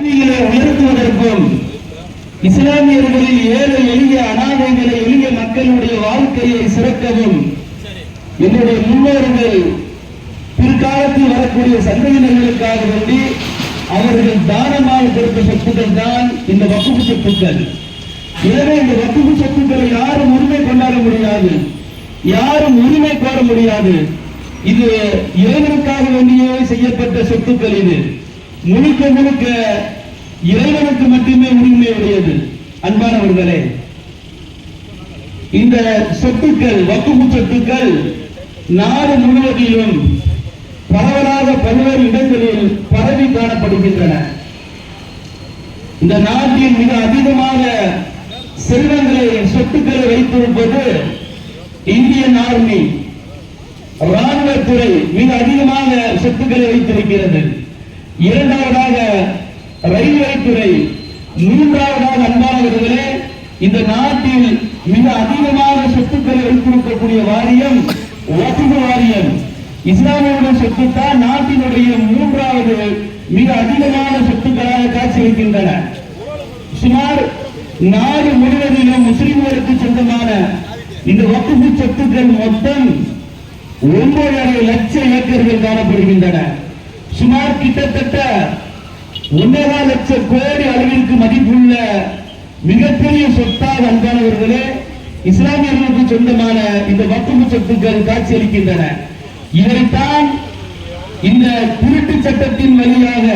கல்விகளை உயர்த்துவதற்கும் இஸ்லாமியர்களில் ஏழை எளிய அனாதைகளை எளிய மக்களுடைய வாழ்க்கையை சிறக்கவும் என்னுடைய முன்னோர்கள் பிற்காலத்தில் வரக்கூடிய சந்ததியினர்களுக்காக வேண்டி அவர்கள் தானமாக கொடுத்த சொத்துக்கள் தான் இந்த வக்குப்பு சொத்துக்கள். எனவே இந்த வக்குப்பு சொத்துக்களை யாரும் உரிமை கொண்டாட முடியாது. யாரும் உரிமை கோர முடியாது. இது ஏதற்காக வேண்டியே செய்யப்பட்ட சொத்துக்கள் இது. முழுக்க முழுக்க இறைவனுக்கு மட்டுமே உரிமை உடையது. அன்பானவர்களே இந்த சொத்துக்கள் வக்குப்பு சொத்துக்கள் நாடு முழுவதிலும் பரவலாக பல்வேறு இடங்களில் பரவி காணப்படுகின்றன. இந்த நாட்டில் மிக அதிகமாக செல்வங்களை சொத்துக்களை வைத்திருப்பது இந்தியன் ஆர்மி. ராணுவத்துறை மிக அதிகமாக சொத்துக்களை வைத்திருக்கிறது. இரண்டாவதாக ரயில்வே துறை மூன்றாவதாக அன்பானவர்களே இந்த நாட்டில் மிக அதிகமாக சொத்துக்களை வைத்திருக்கக்கூடிய வாரியம் வசிப வாரியம். இஸ்லாமியோட சொத்து தான் நாட்டினுடைய மூன்றாவது மிக அதிகமான சொத்துக்களாக காட்சியளிக்கின்றன சுமார் நாடு முழுவதிலும் முஸ்லிம்களுக்கு சொந்தமான இந்த வகுப்பு சொத்துக்கள் மொத்தம் ஒன்பதரை லட்சம் ஏக்கர்கள் காணப்படுகின்றன. சுமார் கிட்டத்தட்ட ஒன்றரை லட்சம் கோடி அளவிற்கு மதிப்புள்ள மிகப்பெரிய சொத்தாக அன்பானவர்களே இஸ்லாமியர்களுக்கு சொந்தமான இந்த வக்குப்பு சொத்துக்கள் காட்சியளிக்கின்றன. இதைத்தான் இந்த திருட்டு சட்டத்தின் வழியாக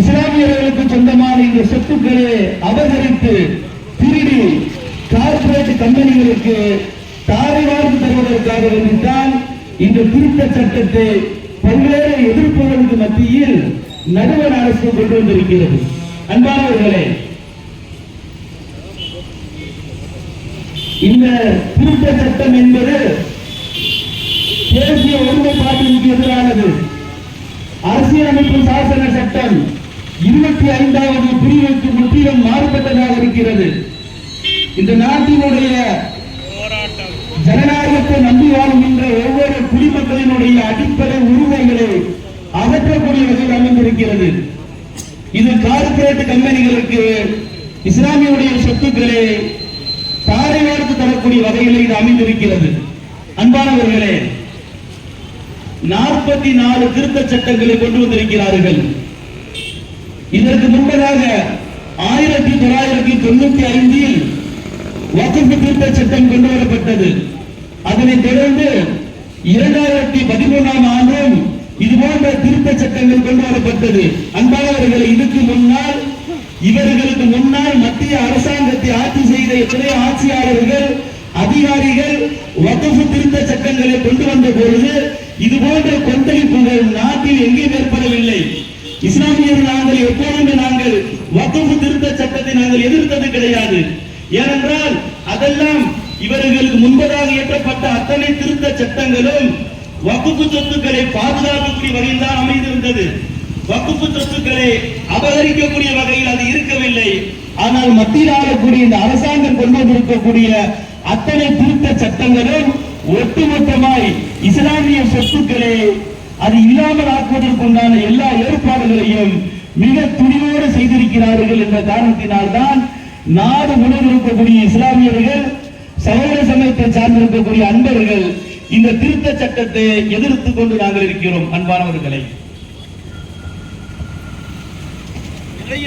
இஸ்லாமியர்களுக்கு சொந்தமான இந்த சொத்துக்களை அபகரித்து திருடி கார்பரேட் கம்பெனிகளுக்கு தாரை வார்த்து தருவதற்காக வேண்டித்தான் இந்த திருத்த சட்டத்தை பல்வேறு எதிர்ப்புகளுக்கு மத்தியில் நடுவண் அரசு கொண்டு வந்திருக்கிறது. அன்பானவர்களே இந்த திருத்த சட்டம் என்பது தேசிய ஒருமைப்பாட்டிற்கு எதிரானது. அரசியலமைப்பு சாசன சட்டம் இருபத்தி ஐந்தாவது பிரிவுக்கு முற்றிலும் மாறுபட்டதாக இருக்கிறது. இந்த நாட்டினுடைய ஜனநாயகத்தை நம்பி அகற்றக்கூடிய வகையில் அமைந்திருக்கிறது இது கார்பரேட் கம்பெனிகளுக்கு இஸ்லாமியுடைய சொத்துக்களை தாரை வார்த்து தரக்கூடிய வகையில் இது அமைந்திருக்கிறது. அன்பானவர்களே நாற்பத்தி நாலு திருத்த சட்டங்களை கொண்டு வந்திருக்கிறார்கள். இதற்கு முன்பதாக ஆயிரத்தி தொள்ளாயிரத்தி தொண்ணூத்தி ஐந்தில் வகுப்பு திருத்த சட்டம் கொண்டு வரப்பட்டது. அதனைத் தொடர்ந்து இரண்டாயிரத்தி பதிமூணாம் ஆண்டும் இது போன்ற திருத்த சட்டங்கள் கொண்டு வரப்பட்டது அன்பானவர்களை இதுக்கு முன்னால் இவர்களுக்கு முன்னால் மத்திய அரசாங்கத்தை ஆட்சி செய்த எத்தனை ஆட்சியாளர்கள் அதிகாரிகள் வகுப்பு திருத்த சட்டங்களை கொண்டு வந்த பொழுது இது போன்ற கொந்தளிப்புகள் நாட்டில் எங்கேயும் ஏற்படவில்லை. இஸ்லாமியர் நாங்கள் எப்போதுமே நாங்கள் வகுப்பு திருத்த சட்டத்தை நாங்கள் எதிர்த்தது கிடையாது. ஏனென்றால் அதெல்லாம் இவர்களுக்கு முன்பதாக இயற்றப்பட்ட அத்தனை திருத்த சட்டங்களும் வகுப்பு சொத்துக்களை பாதுகாக்கக்கூடிய வகையில் தான் அமைந்திருந்தது. வகுப்பு சொத்துக்களை அபகரிக்கக்கூடிய வகையில் அது இருக்கவில்லை. ஆனால் மத்தியில் ஆளக்கூடிய இந்த அரசாங்கம் கொண்டு வந்திருக்கக்கூடிய அத்தனை திருத்த சட்டங்களும் ஒட்டுமொத்தமாய் இஸ்லாமிய சொத்துக்களை அது இல்லாமல் ஆக்குவதற்குண்டான எல்லா ஏற்பாடுகளையும் மிக துணிவோடு செய்திருக்கிறார்கள் என்ற காரணத்தினால் தான் நாடு முழுவதும் இருக்கக்கூடிய இஸ்லாமியர்கள் சகோதர சமயத்தை சார்ந்திருக்கக்கூடிய அன்பர்கள் இந்த திருத்த சட்டத்தை எதிர்த்து கொண்டு நாங்கள் இருக்கிறோம் அன்பானவர்களை.